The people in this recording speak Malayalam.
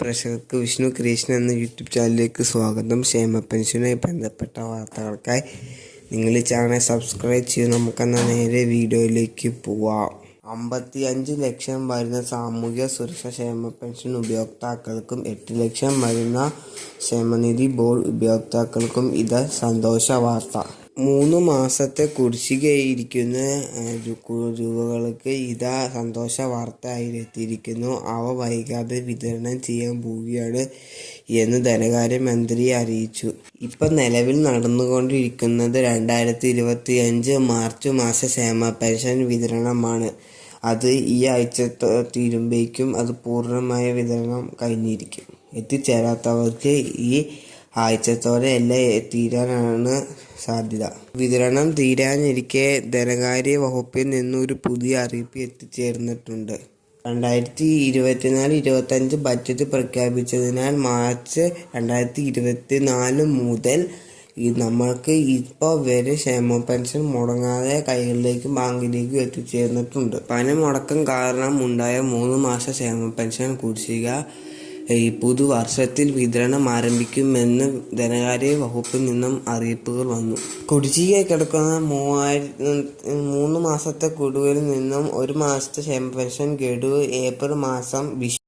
പ്രേക്ഷകർക്ക് വിഷ്ണു കൃഷ്ണൻ എന്ന യൂട്യൂബ് ചാനലിലേക്ക് സ്വാഗതം. ക്ഷേമ പെൻഷനുമായി ബന്ധപ്പെട്ട വാർത്തകൾക്കായി നിങ്ങൾ ഈ ചാനൽ സബ്സ്ക്രൈബ് ചെയ്ത് നമുക്കെന്ന നേരെ വീഡിയോയിലേക്ക് പോവാം. അമ്പത്തി അഞ്ച് ലക്ഷം വരുന്ന സാമൂഹ്യ സുരക്ഷാ ക്ഷേമ പെൻഷൻ ഉപയോക്താക്കൾക്കും എട്ട് ലക്ഷം വരുന്ന ക്ഷേമനിധി ബോർഡ് ഉപയോക്താക്കൾക്കും ഇത് സന്തോഷ വാർത്ത മൂന്ന് മാസത്തെ കുടിശ്ശികയിരിക്കുന്ന രൂപകൾക്ക് ഇതാ സന്തോഷ വാർത്ത ആയിരത്തിയിരിക്കുന്നു അവ വൈകാതെ വിതരണം ചെയ്യാൻ പോവുകയാണ് എന്ന് ധനകാര്യമന്ത്രി അറിയിച്ചു. ഇപ്പം നിലവിൽ നടന്നുകൊണ്ടിരിക്കുന്നത് രണ്ടായിരത്തി ഇരുപത്തി അഞ്ച് മാർച്ച് മാസ ക്ഷേമ പെൻഷൻ വിതരണമാണ്. അത് ഈ ആഴ്ച തീരുമ്പോഴേക്കും അത് പൂർണമായ വിതരണം കഴിഞ്ഞിരിക്കും. എത്തിച്ചേരാത്തവർക്ക് ഈ ആഴ്ചത്തോടെ എല്ലാം തീരാനാണ് സാധ്യത. വിതരണം തീരാനിരിക്കെ ധനകാര്യ വകുപ്പിൽ നിന്നൊരു പുതിയ അറിയിപ്പ് എത്തിച്ചേർന്നിട്ടുണ്ട്. രണ്ടായിരത്തി ഇരുപത്തിനാല് ഇരുപത്തഞ്ച് ബഡ്ജറ്റ് പ്രഖ്യാപിച്ചതിനാൽ മാർച്ച് രണ്ടായിരത്തി ഇരുപത്തി നാല് മുതൽ നമ്മൾക്ക് ഇപ്പോൾ വരെ ക്ഷേമ പെൻഷൻ മുടങ്ങാതെ കൈകളിലേക്കും ബാങ്കിലേക്കും എത്തിച്ചേർന്നിട്ടുണ്ട്. പണമുടക്കം കാരണം ഉണ്ടായ മൂന്ന് മാസ ക്ഷേമ പെൻഷൻ കുടിശ്ശിക ഈ പുതുവർഷത്തിൽ വിതരണം ആരംഭിക്കുമെന്ന് ധനകാര്യ വകുപ്പിൽ നിന്നും അറിയിപ്പുകൾ വന്നു. കുടിശ്ശിക കിടക്കുന്ന മൂവായിരത്തി മൂന്ന് മാസത്തെ ഗഡുവിൽ നിന്നും ഒരു മാസത്തെ ക്ഷേമ പെൻഷൻ ഗഡു ഏപ്രിൽ മാസം